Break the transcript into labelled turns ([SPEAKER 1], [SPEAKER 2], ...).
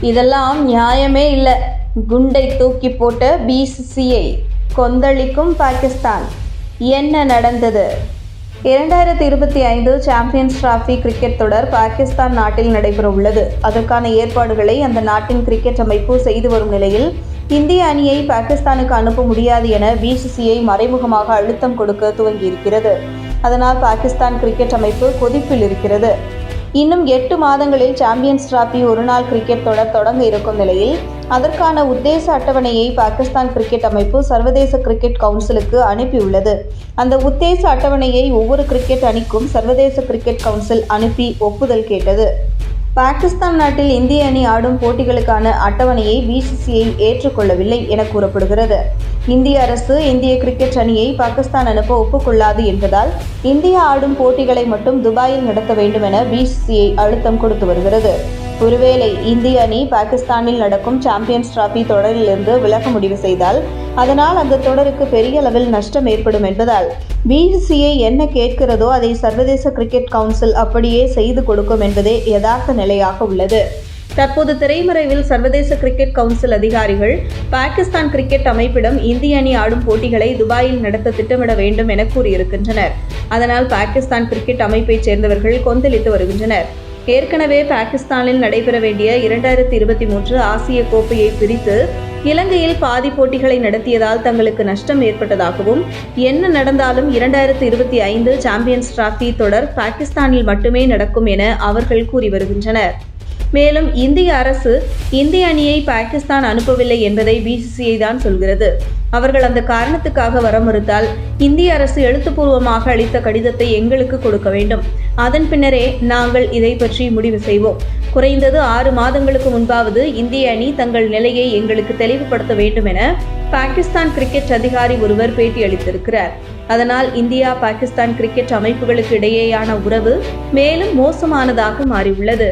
[SPEAKER 1] இதெல்லாம் நியாயமே இல்லை. குண்டை தூக்கி போட்ட பிசிசிஐ கொந்தளிக்கும் பாகிஸ்தான். என்ன நடந்தது? இரண்டாயிரத்தி இருபத்தி ஐந்து சாம்பியன்ஸ் டிராஃபி கிரிக்கெட் தொடர் பாகிஸ்தான் நாட்டில் நடைபெற உள்ளது. அதற்கான ஏற்பாடுகளை அந்த நாட்டின் கிரிக்கெட் அமைப்பு செய்து வரும் நிலையில் இந்திய அணியை பாகிஸ்தானுக்கு அனுப்ப முடியாது என பிசிசிஐ மறைமுகமாக அழுத்தம் கொடுக்க துவங்கியிருக்கிறது. அதனால் பாகிஸ்தான் கிரிக்கெட் அமைப்பு கொதிப்பில் இருக்கிறது. இன்னும் எட்டு மாதங்களில் சாம்பியன்ஸ் டிராபி ஒருநாள் கிரிக்கெட் தொடர் தொடங்க இருக்கும் நிலையில் அதற்கான உத்தேச அட்டவணையை பாகிஸ்தான் கிரிக்கெட் அமைப்பு சர்வதேச கிரிக்கெட் கவுன்சிலுக்கு அனுப்பியுள்ளது. அந்த உத்தேச அட்டவணையை ஒவ்வொரு கிரிக்கெட் அணிக்கும் சர்வதேச கிரிக்கெட் கவுன்சில் அனுப்பி ஒப்புதல் கேட்டது. பாகிஸ்தான் நாட்டில் இந்திய அணி ஆடும் போட்டிகளுக்கான அட்டவணையை பிசிசிஐ ஏற்றுக்கொள்ளவில்லை என கூறப்படுகிறது. இந்திய அரசு இந்திய கிரிக்கெட் அணியை பாகிஸ்தான் அனுப்ப ஒப்புக்கொள்ளாது என்பதால் இந்தியா ஆடும் போட்டிகளை மட்டும் துபாயில் நடத்த வேண்டும் என பிசிசிஐ அழுத்தம் கொடுத்து வருகிறது. ஒருவேளை இந்திய அணி பாகிஸ்தானில் நடக்கும் சாம்பியன்ஸ் டிராபி தொடரிலிருந்து விலக முடிவு செய்தால் அதனால் அந்த தொடருக்கு பெரிய அளவில் நஷ்டம் ஏற்படும் என்பதால் பிசிசிஐ என்ன கேட்கிறதோ அதை சர்வதேச கிரிக்கெட் கவுன்சில் அப்படியே செய்து கொடுக்கும் என்பதே யதார்த்த நிலையாக உள்ளது. தற்போது திரைமறைவில் சர்வதேச கிரிக்கெட் கவுன்சில் அதிகாரிகள் பாகிஸ்தான் கிரிக்கெட் அமைப்பிடம் இந்திய அணி ஆடும் போட்டிகளை துபாயில் நடத்த திட்டமிட வேண்டும் என கூறியிருக்கின்றனர். அதனால் பாகிஸ்தான் கிரிக்கெட் அமைப்பைச் சேர்ந்தவர்கள் கொந்தளித்து வருகின்றனர். ஏற்கனவே பாகிஸ்தானில் நடைபெற வேண்டிய இரண்டாயிரத்தி இருபத்தி மூன்று ஆசிய கோப்பையை பிரித்து இலங்கையில் பாதி போட்டிகளை நடத்தியதால் தங்களுக்கு நஷ்டம் ஏற்பட்டதாகவும் என்ன நடந்தாலும் இரண்டாயிரத்தி இருபத்தி ஐந்து சாம்பியன்ஸ் டிராபி தொடர் பாகிஸ்தானில் மட்டுமே நடக்கும் என அவர்கள் கூறி வருகின்றனர். மேலும் இந்திய அரசு இந்திய அணியை பாகிஸ்தான் அனுப்பவில்லை என்பதை பிசிசிஐ தான் சொல்கிறது. அவர்கள் அந்த காரணத்துக்காக வர மறுத்தால் இந்திய அரசு எழுத்துப்பூர்வமாக அளித்த கடிதத்தை எங்களுக்கு கொடுக்க வேண்டும். அதன் பின்னரே நாங்கள் இதை பற்றி முடிவு செய்வோம். குறைந்தது ஆறு மாதங்களுக்கு முன்பாவது இந்திய அணி தங்கள் நிலையை எங்களுக்கு தெளிவுபடுத்த வேண்டும் என பாகிஸ்தான் கிரிக்கெட் அதிகாரி ஒருவர் பேட்டியளித்திருக்கிறார் அதனால் இந்தியா பாகிஸ்தான் கிரிக்கெட் அமைப்புகளுக்கு இடையேயான உறவு மேலும் மோசமானதாக மாறியுள்ளது.